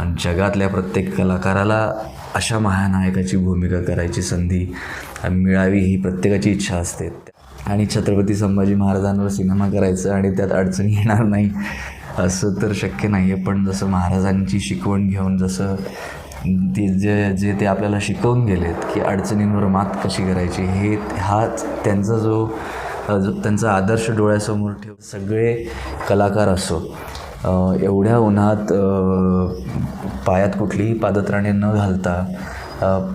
आणि जगातल्या प्रत्येक कलाकाराला अशा महानायकाची भूमिका करायची संधी मिळावी ही प्रत्येकाची इच्छा असते. आणि छत्रपती संभाजी महाराजांवर सिनेमा करायचं आणि त्यात अडचणी येणार नाही असं तर शक्य नाही आहे पण जसं महाराजांची शिकवण घेऊन जसं ते जे जे ते आपल्याला शिकवून गेलेत की अडचणींवर मात कशी करायची हे हाच त्यांचा जो जो त्यांचा आदर्श डोळ्यासमोर ठेव सगळे कलाकार असो एवढ्या उन्हात पायात कुठलीही पादत्राणे न घालता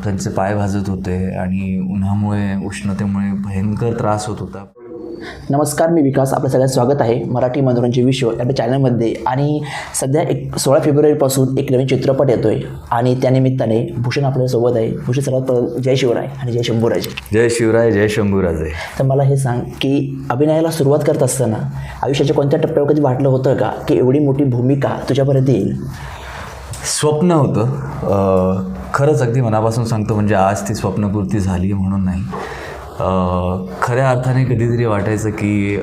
त्यांचे पाय भाजत होते आणि उन्हामुळे उष्णतेमुळे भयंकर त्रास होत होता. नमस्कार मी विकास. आपलं सगळ्यांचं स्वागत आहे मराठी मनोरंजन विश्व या आपल्या चॅनलमध्ये. आणि सध्या एक सोळा फेब्रुवारीपासून एक नवीन चित्रपट येतो आहे आणि त्यानिमित्ताने भूषण आपल्यासोबत आहे. भूषण सर्वात जय शिवराय आणि जय शंभूराजे. जय शिवराय जय शंभूराजे. तर मला हे सांग की अभिनयाला सुरुवात करत असताना आयुष्याच्या कोणत्या टप्प्यावर कधी वाटलं होतं का की एवढी मोठी भूमिका तुझ्यापर्यंत येईल? स्वप्न होतं. खरंच अगदी मनापासून सांगतो म्हणजे आज ती स्वप्नपूर्ती झाली म्हणून नाही. खऱ्या अर्थाने कधीतरी वाटायचं की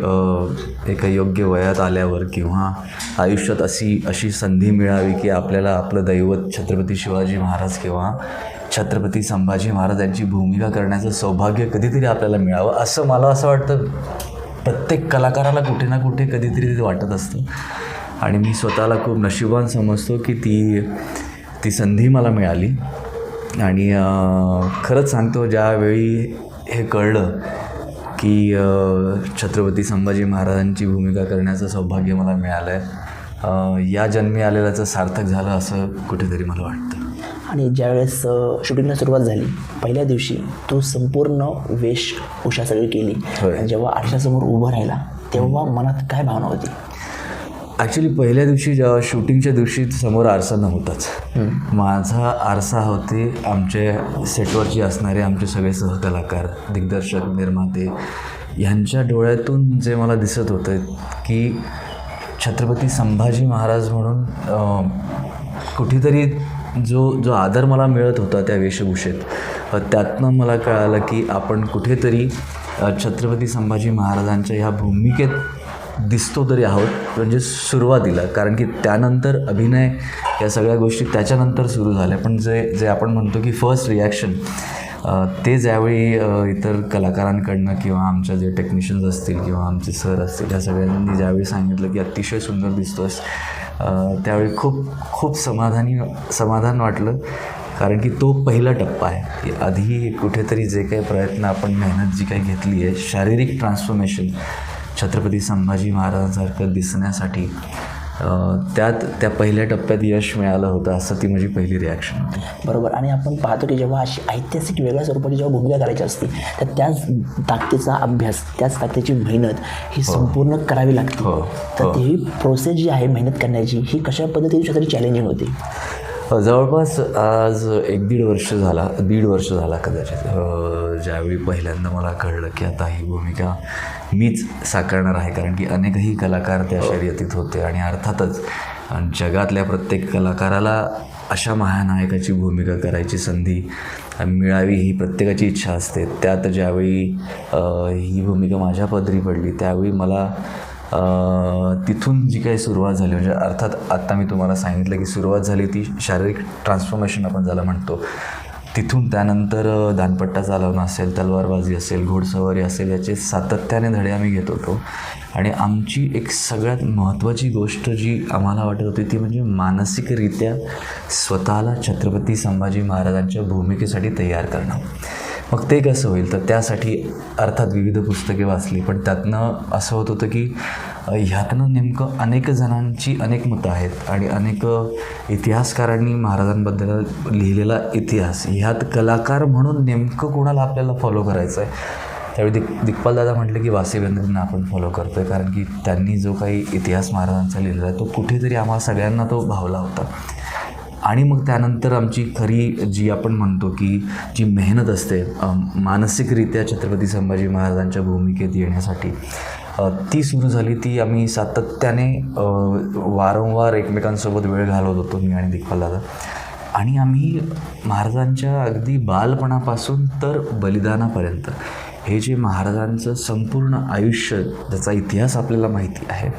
एका योग्य वयात आल्यावर किंवा आयुष्यात अशी अशी संधी मिळावी की आपल्याला आपलं दैवत छत्रपती शिवाजी महाराज किंवा छत्रपती संभाजी महाराज यांची भूमिका करण्याचं सौभाग्य कधीतरी आपल्याला मिळावं असं मला असं वाटतं. प्रत्येक कलाकाराला कुठे ना कुठे कधीतरी ते वाटत असतं. आणि मी स्वतःला खूप नशिबान समजतो की ती ती संधी मला मिळाली. आणि खरंच सांगतो ज्यावेळी हे कळलं की छत्रपती संभाजी महाराजांची भूमिका करण्याचं सौभाग्य मला मिळालं आहे या जन्मी आलेल्याचं सार्थक झालं असं कुठेतरी मला वाटतं. आणि ज्यावेळेस शूटिंगला सुरुवात झाली पहिल्या दिवशी तू संपूर्ण वेशभूषा सगळी केली. जेव्हा आरशासमोर उभं राहिला तेव्हा मनात काय भावना होती? ॲक्च्युली पहिल्या दिवशी जेव्हा शूटिंगच्या दिवशी समोर आरसा नव्हताच. माझा आरसा होते आमचे सेटवरचे असणारे आमचे सगळे सहकलाकार दिग्दर्शक निर्माते ह्यांच्या डोळ्यातून जे मला दिसत होतं की छत्रपती संभाजी महाराज म्हणून कुठेतरी जो जो आदर मला मिळत होता त्या वेशभूषेत त्यातनं मला कळालं की आपण कुठेतरी छत्रपती संभाजी महाराजांच्या ह्या भूमिकेत दिसतो तरी आहोत म्हणजे सुरुवातीला. कारण की त्यानंतर अभिनय या सगळ्या गोष्टी त्याच्यानंतर सुरू झाल्या. पण जे जे आपण म्हणतो की फर्स्ट रिॲक्शन ते ज्यावेळी इतर कलाकारांकडनं किंवा आमच्या जे टेक्निशियन्स असतील किंवा आमचे सर असतील या सगळ्यांनी ज्यावेळी सांगितलं की अतिशय सुंदर दिसतोस त्यावेळी खूप खूप समाधानी समाधान वाटलं. कारण की तो पहिला टप्पा आहे की आधी कुठेतरी जे काही प्रयत्न आपण मेहनत जी काही घेतली आहे शारीरिक ट्रान्सफॉर्मेशन छत्रपती संभाजी महाराजांसारखं दिसण्यासाठी त्यात त्या पहिल्या टप्प्यात यश मिळालं होतं असं ती माझी पहिली रिॲक्शन होती. बरोबर. आणि आपण पाहतो की जेव्हा अशी ऐतिहासिक वेगळ्या स्वरूपाची जेव्हा भूमिका करायची असते तर त्याच ताकदीचा अभ्यास त्याच ताकदीची मेहनत ही संपूर्ण करावी लागते. हो, तर हो. ही प्रोसेस जी आहे मेहनत करण्याची ही कशा पद्धतीने तरी चॅलेंजिंग होती? जवळपास आज एक दीड वर्ष झाला दीड वर्ष झाला कदाचित. ज्यावेळी पहिल्यांदा मला कळलं की आता ही भूमिका मीच साकारणार आहे कारण की अनेकही कलाकार त्या शर्यतीत होते आणि अर्थातच जगातल्या प्रत्येक कलाकाराला अशा महानायकाची भूमिका करायची संधी मिळावी ही प्रत्येकाची इच्छा असते. त्यात ज्यावेळी ही भूमिका माझ्या पदरी पडली त्यावेळी मला तिथून जी काही सुरुवात झाली म्हणजे अर्थात आत्ता मी तुम्हाला सांगितलं की सुरुवात झाली ती शारीरिक ट्रान्सफॉर्मेशन आपण ज्याला म्हणतो. तिथून त्यानंतर दानपट्टा चालवणं असेल तलवारबाजी असेल घोडसवारी असेल याचे सातत्याने धडे आम्ही घेत होतो. आणि आमची एक सगळ्यात महत्त्वाची गोष्ट जी आम्हाला वाटत होती ती म्हणजे मानसिकरित्या स्वतःला छत्रपती संभाजी महाराजांच्या भूमिकेसाठी तयार करणं. मग ते कसं होईल तर त्यासाठी अर्थात विविध पुस्तके वाचली. पण त्यातनं असं होत होतं की ह्यातनं नेमकं अनेक जणांची अनेक मतं आहेत आणि अनेक इतिहासकारांनी महाराजांबद्दल लिहिलेला इतिहास. ह्यात कलाकार म्हणून नेमकं कोणाला आपल्याला फॉलो करायचं आहे त्यावेळी दिक दिग्पाल दादा म्हटले की वासेवेंद्रना आपण फॉलो करतो आहे कारण की त्यांनी जो काही इतिहास महाराजांचा लिहिलेला आहे तो कुठेतरी आम्हाला सगळ्यांना तो भावला होता. आणि मग त्यानंतर आमची खरी जी आपण म्हणतो की जी मेहनत असते मानसिकरित्या छत्रपती संभाजी महाराजांच्या भूमिकेत येण्यासाठी ती सुरू झाली ती आम्ही सातत्याने वारंवार एकमेकांसोबत वेळ घालवत होतो मी आणि दिग्पाल आणि आम्ही महाराजांच्या अगदी बालपणापासून तर बलिदानापर्यंत हे जे महाराजांचं संपूर्ण आयुष्य ज्याचा इतिहास आपल्याला माहिती आहे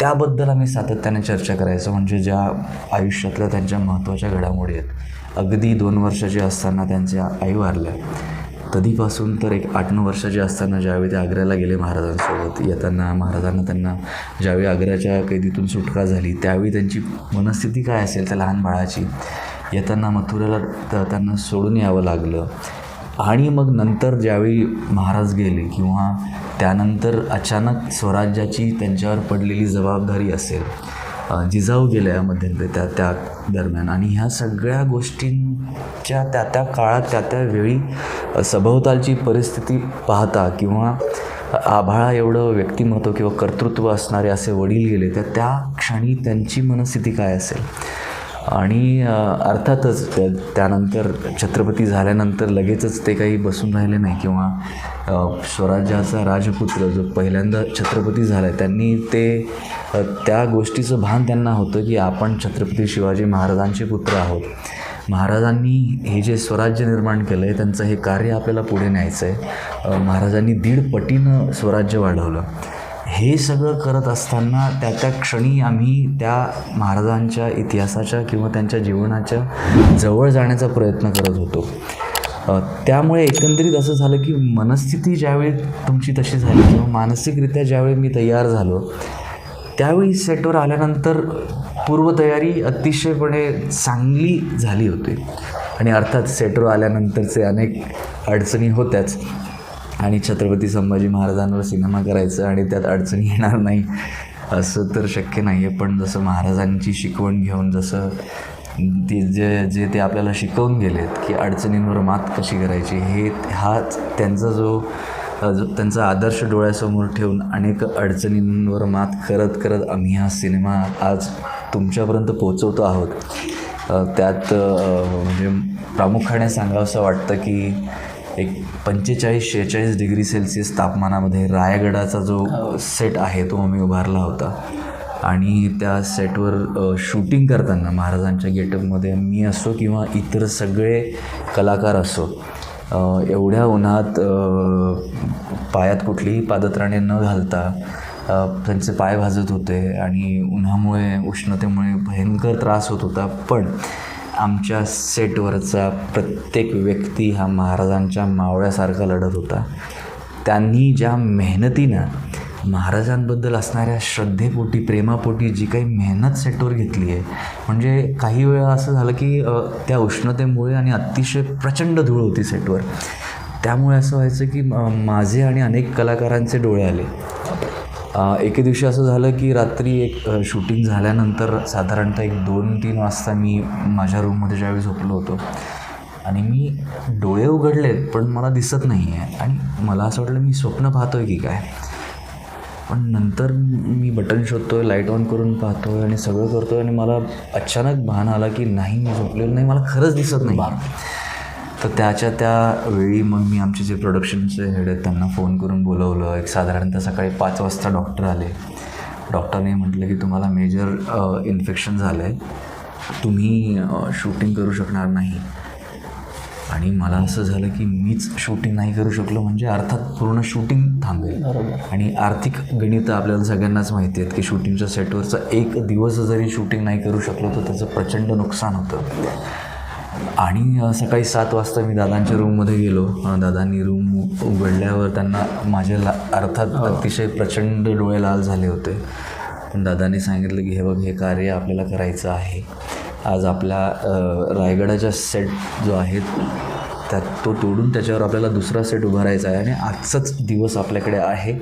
त्याबद्दल आम्ही सातत्याने चर्चा करायचो म्हणजे ज्या आयुष्यातल्या त्यांच्या महत्त्वाच्या घडामोडी आहेत. अगदी दोन वर्षाचे असताना त्यांच्या आई वारल्या कधीपासून तर एक आठ नऊ वर्षाचे असताना ज्यावेळी ते आग्र्याला गेले महाराजांसोबत येताना महाराजांना त्यांना ज्यावेळी आग्र्याच्या कैदीतून सुटका झाली त्यावेळी त्यांची मनस्थिती काय असेल त्या लहान बाळाची? येताना मथुरेला त- त्यांना सोडून यावं लागलं. आणि मग नंतर ज्यावेळी महाराज गेले किंवा त्यानंतर अचानक स्वराज्याची त्यांच्यावर पडलेली जबाबदारी असेल जिजाऊ गेल्या मध्यंतरी त्या त्या दरम्यान. आणि ह्या सगळ्या गोष्टींच्या त्या त्या काळात त्या त्या वेळी सभोवतालची परिस्थिती पाहता किंवा आभाळा एवढं व्यक्तिमत्व किंवा कर्तृत्व असणारे असे वडील गेले तर त्या क्षणी त्यांची मनस्थिती काय असेल? आणि अर्थातच त्या त्यानंतर छत्रपती झाल्यानंतर लगेचच ते काही बसून राहिले नाही किंवा स्वराज्याचा राजपुत्र जो पहिल्यांदा छत्रपती झाला त्यांनी ते त्या गोष्टीचं भान त्यांना होतं की आपण छत्रपती शिवाजी महाराजांचे पुत्र आहोत. महाराजांनी हे जे स्वराज्य निर्माण केलं आहे त्यांचं हे कार्य आपल्याला पुढे न्यायचं आहे महाराजांनी दीड पटीनं स्वराज्य वाढवलं. हे सगळं करत असताना त्या त्या क्षणी आम्ही त्या महाराजांच्या इतिहासाच्या किंवा त्यांच्या जीवनाच्या जवळ जाण्याचा प्रयत्न करत होतो. त्यामुळे एकंदरीत असं झालं की मनस्थिती ज्यावेळी तुमची तशी झाली किंवा मानसिकरित्या ज्यावेळी मी तयार झालो त्यावेळी सेटवर आल्यानंतर पूर्वतयारी अतिशयपणे चांगली झाली होती. आणि अर्थात सेटवर आल्यानंतरचे अनेक अडचणी होत्याच. आणि छत्रपती संभाजी महाराजांवर सिनेमा करायचं आणि त्यात अडचणी येणार नाही असं तर शक्य नाही आहे पण जसं महाराजांची शिकवण घेऊन जसं ते जे जे ते आपल्याला शिकवून गेलेत की अडचणींवर मात कशी करायची हे हाच त्यांचा जो जो त्यांचा आदर्श डोळ्यासमोर ठेवून अनेक अडचणींवर मात करत करत आम्ही हा सिनेमा आज तुमच्यापर्यंत पोचवतो आहोत. त्यात म्हणजे प्रामुख्याने सांगावंसं वाटतं की एक पंचेचाळीस शेहेचाळीस डिग्री सेल्सिअस तापमानामध्ये रायगडाचा जो सेट आहे तो आम्ही उभारला होता. आणि त्या सेटवर शूटिंग करताना महाराजांच्या गेटअपमध्ये मी असो किंवा इतर सगळे कलाकार असो एवढ्या उन्हात पायात कुठलीही पादत्राणे न घालता त्यांचे पाय भाजत होते आणि उन्हामुळे उष्णतेमुळे भयंकर त्रास होत होता. पण आमच्या सेटवरचा प्रत्येक व्यक्ती हा महाराजांच्या मावळ्यासारखा लढत होता. त्यांनी ज्या मेहनतीनं महाराजांबद्दल असणाऱ्या श्रद्धेपोटी प्रेमापोटी जी काही मेहनत सेटवर घेतली आहे म्हणजे काही वेळा असं झालं की त्या उष्णतेमुळे आणि अतिशय प्रचंड धूळ होती सेटवर. त्यामुळे असं व्हायचं की माझे आणि अनेक कलाकारांचे डोळे आले. एके दिवशी असं झालं की रात्री एक शूटिंग झाल्यानंतर साधारणतः एक दोन तीन वाजता मी माझ्या रूममध्ये ज्यावेळी झोपलो होतो. आणि मी डोळे उघडलेत पण मला दिसत नाही आहे आणि मला असं वाटलं मी स्वप्न पाहतोय की काय. पण नंतर मी बटन शोधतोय लाइट ऑन करून पाहतोय आणि सगळं करतोय आणि मला अचानक भान आला की नाही मी झोपलेलो नाही मला खरंच दिसत नाही तर त्याच्या त्या वेळी मग मी आमचे जे प्रोडक्शनचे हेड आहेत त्यांना फोन करून बोलवलं. एक साधारणतः सकाळी पाच वाजता डॉक्टर आले. डॉक्टरने म्हटलं की तुम्हाला मेजर इन्फेक्शन झालं आहे तुम्ही शूटिंग करू शकणार नाही. आणि मला असं झालं की मीच शूटिंग नाही करू शकलो. म्हणजे अर्थात पूर्ण शूटिंग थांबेल. आणि आर्थिक गणितं आपल्याला सगळ्यांनाच माहिती आहेत की शूटिंगच्या सेटवरचा एक दिवस जरी शूटिंग नाही करू शकलो तर त्याचं प्रचंड नुकसान होतं. आणि सकाळी सात वाजता मी दादांच्या रूममध्ये गेलो. दादांनी रूम उघडल्यावर त्यांना माझे ला अर्थात अतिशय प्रचंड डोळे लाल झाले होते. पण दादांनी सांगितलं की हे बघ हे कार्य आपल्याला करायचं आहे. आज आपल्या अ, रायगडाच्या सेट जो आहे त्यात तो तोडून त्याच्यावर आपल्याला दुसरा सेट उभारायचा आहे आणि आजचाच दिवस आपल्याकडे आहे.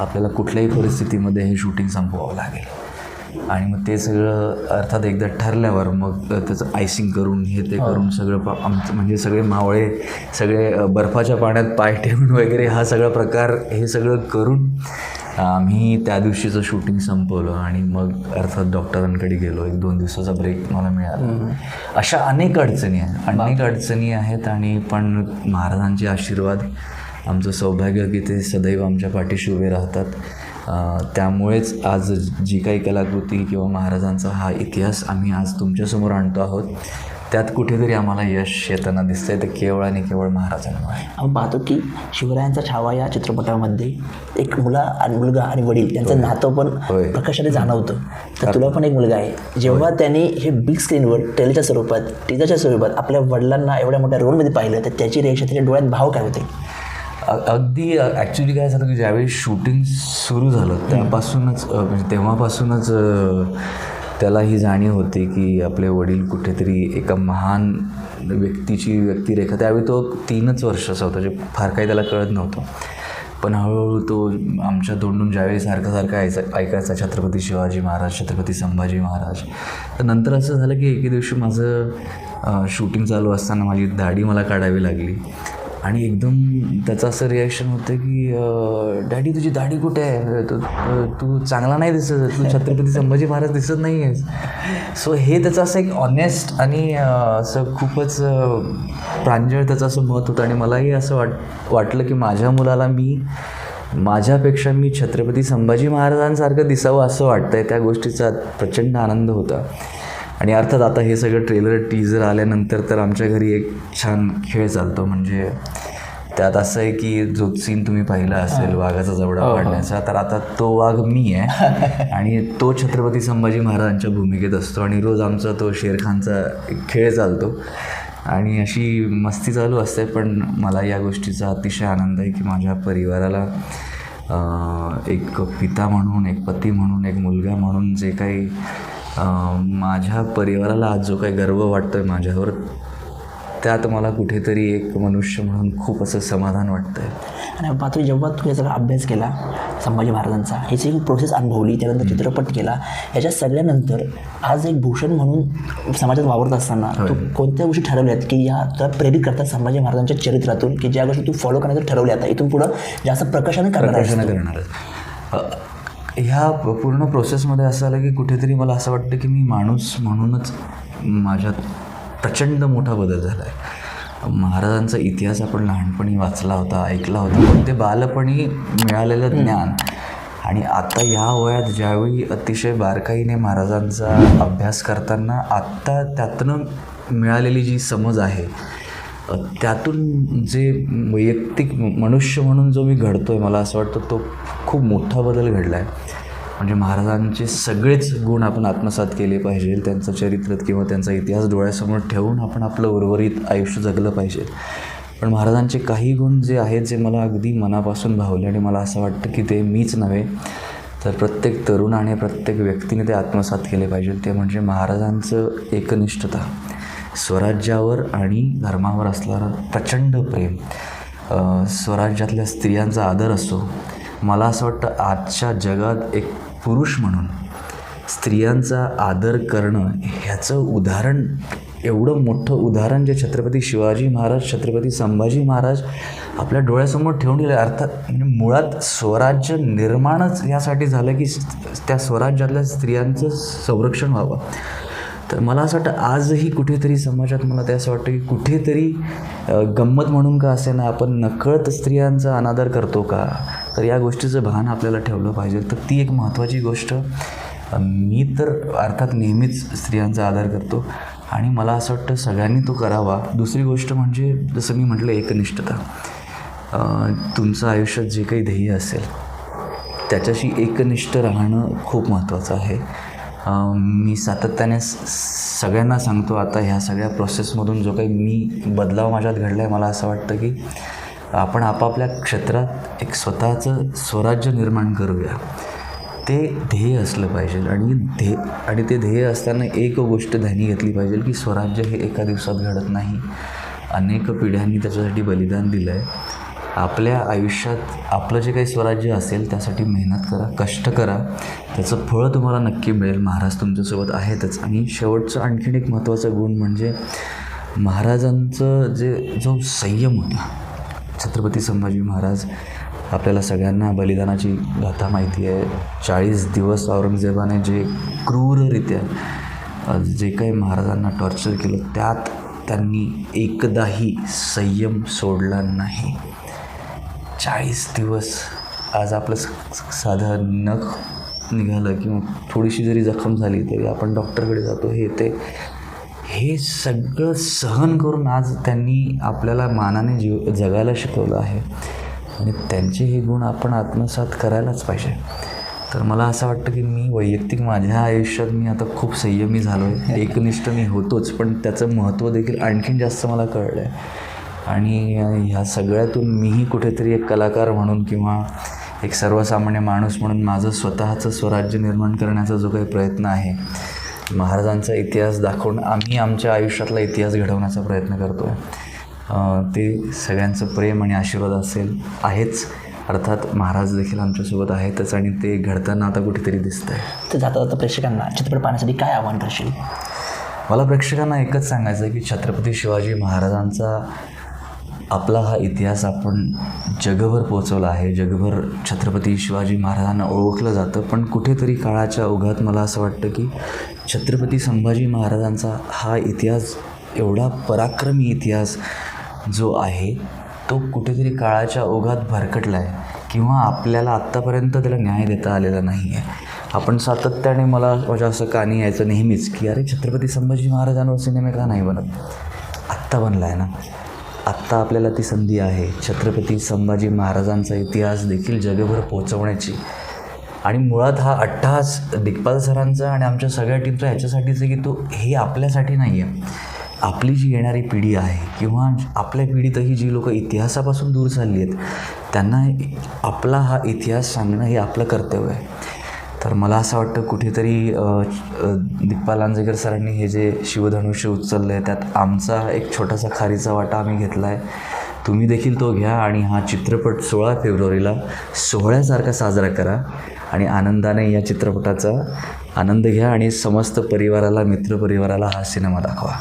आपल्याला कुठल्याही परिस्थितीमध्ये हे शूटिंग संपवावं लागेल. आणि मग ते सगळं अर्थात एकदा ठरल्यावर मग त्याचं आयसिंग करून हे ते करून सगळं पा- आमचं म्हणजे सगळे मावळे सगळे बर्फाच्या पाण्यात पाय ठेवून वगैरे हा सगळा प्रकार हे सगळं करून आम्ही त्या दिवशीचं शूटिंग संपवलं आणि मग अर्थात डॉक्टरांकडे गेलो. एक दोन दिवसाचा ब्रेक मला मिळाला. अशा अनेक अडचणी आहेत. अनेक अडचणी आहेत आणि पण महाराजांचे आशीर्वाद आमचं सौभाग्य की ते सदैव आमच्या पाठीशी उभे राहतात. त्यामुळेच आज जी काही कलाकृती किंवा महाराजांचा हा इतिहास आम्ही आज तुमच्यासमोर आणतो आहोत त्यात कुठेतरी आम्हाला यश येताना दिसतंय ते केवळ आणि केवळ महाराजांमुळे. आपण पाहतो की शिवरायांचा छावा या चित्रपटामध्ये एक मुला आणि मुलगा आणि वडील यांचं नातं पण. प्रकाशाने जाणवतं. तर तुला पण एक मुलगा आहे. जेव्हा त्यांनी हे बिग स्क्रीनवर टेलच्या स्वरूपात टीजरच्या स्वरूपात आपल्या वडिलांना एवढ्या मोठ्या रोलमध्ये पाहिलं तर त्याची रिएक्शन त्याच्या डोळ्यात भाव काय होते? अगदी ॲक्च्युली काय झालं की ज्यावेळी शूटिंग सुरू झालं त्यापासूनच म्हणजे तेव्हापासूनच त्याला ही जाणीव होती की आपले वडील कुठेतरी एका महान व्यक्तीची व्यक्तिरेखा त्यावेळी तो तीनच वर्षाचा होता जे फार काही त्याला कळत नव्हतं. पण हळूहळू तो आमच्या तोंडून ज्यावेळी सारखं सारखं ऐकायचा ऐकायचा छत्रपती शिवाजी महाराज छत्रपती संभाजी महाराज तर नंतर असं झालं की एके दिवशी माझं शूटिंग चालू असताना माझी दाढी मला काढावी लागली. आणि एकदम त्याचं असं रिॲक्शन होतं की डॅडी तुझी दाढी कुठे आहे? तू तू चांगला नाही दिसत तू छत्रपती संभाजी महाराज दिसत नाही आहेस सो हे त्याचं असं एक ऑनेस्ट आणि असं खूपच प्रांजळ त्याचं असं मत होतं. आणि मलाही असं वाट वाटलं की माझ्या मुलाला मी माझ्यापेक्षा मी छत्रपती संभाजी महाराजांसारखं दिसावं असं वाटतंय त्या गोष्टीचा प्रचंड आनंद होता. आणि अर्थात आता हे सगळं ट्रेलर टीजर आल्यानंतर तर आमच्या घरी एक छान खेळ चालतो. म्हणजे त्यात असं आहे की जो सीन तुम्ही पाहिला असेल वाघाचा जवळा पाडण्याचा तर आता तो वाघ मी आहे. आणि तो छत्रपती संभाजी महाराजांच्या भूमिकेत असतो आणि रोज आमचा तो शेरखानचा एक खेळ चालतो. आणि अशी मस्ती चालू असते पण मला या गोष्टीचा अतिशय आनंद आहे की माझ्या परिवाराला एक पिता म्हणून एक पती म्हणून एक मुलगा म्हणून जे काही माझ्या परिवाराला आज जो काही गर्व वाटतो आहे माझ्यावर त्यात मला कुठेतरी एक मनुष्य म्हणून खूप असं समाधान वाटतं आहे आणि पाहतो जेव्हा तू सगळा अभ्यास केला संभाजी महाराजांचा ह्याची एक प्रोसेस अनुभवली त्यानंतर चित्रपट केला याच्या सगळ्यानंतर आज एक भूषण म्हणून समाजात वावरत असताना तू कोणत्या गोष्टी ठरवल्यात की या तुला प्रेरित करतात संभाजी महाराजांच्या चरित्रातून की ज्या गोष्टी तू फॉलो करण्याचं ठरवल्या आता इथून पुढं जास्त प्रकाशाने करणार प्रकाशनं अ, ह्या पूर्ण प्रोसेसमध्ये असं आलं की कुठेतरी मला असं वाटतं की मी माणूस म्हणूनच माझ्यात प्रचंड मोठा बदल झाला आहे महाराजांचा इतिहास आपण लहानपणी वाचला होता ऐकला होता पण ते बालपणी मिळालेलं ज्ञान. आणि आता या वयात ज्यावेळी अतिशय बारकाईने महाराजांचा अभ्यास करताना आत्ता त्यातनं मिळालेली जी समज आहे त्यातून जे वैयक्तिक मनुष्य म्हणून जो मी घडतो आहे मला असं वाटतं तो खूप मोठा बदल घडला आहे म्हणजे महाराजांचे सगळेच गुण आपण आत्मसात केले पाहिजे त्यांचं चरित्र किंवा त्यांचा इतिहास डोळ्यासमोर ठेवून आपण आपलं उर्वरित आयुष्य जगलं पाहिजे. पण महाराजांचे काही गुण जे आहेत जे मला अगदी मनापासून भावले आणि मला असं वाटतं की ते मीच नव्हे तर प्रत्येक तरुण आणि प्रत्येक व्यक्तीने ते आत्मसात केले पाहिजे. ते म्हणजे महाराजांचं एकनिष्ठता. स्वराज्यावर आणि धर्मावर असणारं प्रचंड प्रेम. स्वराज्यातल्या स्त्रियांचा आदर असो मला असं वाटतं आजच्या जगात एक पुरुष म्हणून स्त्रियांचा आदर करणं ह्याचं उदाहरण एवढं मोठं उदाहरण जे छत्रपती शिवाजी महाराज छत्रपती संभाजी महाराज आपल्या डोळ्यासमोर ठेवून गेले अर्थात म्हणजे मुळात स्वराज्य निर्माणच यासाठी झालं की त्या स्वराज्यातल्या स्त्रियांचं संरक्षण व्हावं. तर मला असं वाटतं आजही कुठेतरी समाजात मला ते असं वाटतं की कुठेतरी गंमत म्हणून का असे ना आपण नकळत स्त्रियांचा अनादर करतो का? तर या गोष्टीचं भान आपल्याला ठेवलं पाहिजे. तर ती एक महत्त्वाची गोष्ट मी तर अर्थात नेहमीच स्त्रियांचा आदर करतो आणि मला असं वाटतं सगळ्यांनी तो करावा. दुसरी गोष्ट म्हणजे जसं मी म्हटलं एकनिष्ठता. तुमचं आयुष्यात जे काही ध्येय असेल त्याच्याशी एकनिष्ठ राहणं खूप महत्त्वाचं आहे. मी सातत्याने सगळ्यांना सांगतो आता ह्या सगळ्या प्रोसेसमधून जो काही मी बदलाव माझ्यात घडला आहे मला असं वाटतं की आपण आपापल्या क्षेत्रात एक स्वतःचं स्वराज्य निर्माण करूया. ते ध्येय असलं पाहिजे आणि ध्येय आणि ते ध्येय असताना एक गोष्ट ध्यानी घेतली पाहिजे की स्वराज्य हे एका दिवसात घडत नाही. अनेक पिढ्यांनी त्याच्यासाठी बलिदान दिलं आहे आपल्या आयुष्यात आपलं जे काही स्वराज्य असेल त्यासाठी मेहनत करा कष्ट करा. त्याचं फळ तुम्हाला नक्की मिळेल. महाराज तुमच्यासोबत आहेतच. आणि शेवटचं आणखीन एक महत्त्वाचं गुण म्हणजे महाराजांचं जे जो संयम होता छत्रपती संभाजी महाराज आपल्याला सगळ्यांना बलिदानाची गाथा माहिती आहे. चाळीस दिवस औरंगजेबाने जे क्रूररित्या जे काही महाराजांना टॉर्चर केलं त्यात त्यांनी एकदाही संयम सोडला नाही. चाळीस दिवस आज आपलं स- साधं नख निघालं किंवा थोडीशी जरी जखम झाली तरी आपण डॉक्टरकडे जातो हे ते हे सगळं सहन करून आज त्यांनी आपल्याला मानाने जीव जगायला शिकवलं आहे. आणि त्यांचे हे गुण आपण आत्मसात करायलाच पाहिजे. तर मला असं वाटतं की मी वैयक्तिक माझ्या आयुष्यात मी आता खूप संयमी झालो आहे. एकनिष्ठ मी होतोच पण त्याचं महत्त्व देखील आणखीन जास्त मला कळलं आहे आणि ह्या सगळ्यातून मीही कुठेतरी एक कलाकार म्हणून किंवा एक सर्वसामान्य माणूस म्हणून माझं स्वतःचं स्वराज्य निर्माण करण्याचा जो काही प्रयत्न आहे महाराजांचा इतिहास दाखवून आम्ही आमच्या आयुष्यातला इतिहास घडवण्याचा प्रयत्न करतो आहे ते सगळ्यांचं प्रेम आणि आशीर्वाद असेल आहेच. अर्थात महाराज देखील आमच्यासोबत आहेतच आणि ते घडताना आता कुठेतरी दिसतं आहे तर जाता जाता प्रेक्षकांना चित्रपट पाहण्यासाठी काय आवाहन करशील? मला प्रेक्षकांना एकच सांगायचं आहे की छत्रपती शिवाजी महाराजांचा आपला हा इतिहास आपण जगभर पोचवला आहे. जगभर छत्रपती शिवाजी महाराजांना ओळखलं जातं. पण कुठेतरी काळाच्या ओघात मला असं वाटतं की छत्रपती संभाजी महाराजांचा हा इतिहास एवढा पराक्रमी इतिहास जो आहे तो कुठेतरी काळाच्या ओघात भरकटला आहे किंवा आपल्याला आत्तापर्यंत त्याला न्याय देता आलेला नाही आहे आपण सातत्याने मला म्हणजे असं कानी यायचं नेहमीच की अरे छत्रपती संभाजी महाराजांवर सिनेमे का नाही बनत? आत्ता बनला आहे ना? आत्ता आपल्याला ती संधी आहे. छत्रपती संभाजी महाराजांचा इतिहास देखील जगभर पोचवण्याची आणि मुळात हा अट्टहास दिग्पाल सरांचा आणि आमच्या सगळ्या टीमचा ह्याच्यासाठीच आहे की तो हे आपल्यासाठी नाही आहे. आपली जी येणारी पिढी आहे किंवा आपल्या पिढीतही जी लोकं इतिहासापासून दूर चालली आहेत त्यांना आपला हा इतिहास सांगणं हे आपलं कर्तव्य आहे. तर मला असं वाटतं कुठेतरी अ, दिग्पाल लांजेकर सरांनी हे जे शिवधनुष्य उचललं आहे त्यात आमचा एक छोटासा खारीचा वाटा आम्ही घेतला आहे तुम्ही देखील तो घ्या आणि हा चित्रपट सोळा फेब्रुवारीला सोहळ्यासारखा साजरा करा. आणि आनंदाने या चित्रपटाचा आनंद घ्या आणि समस्त परिवाराला मित्रपरिवाराला हा सिनेमा दाखवा.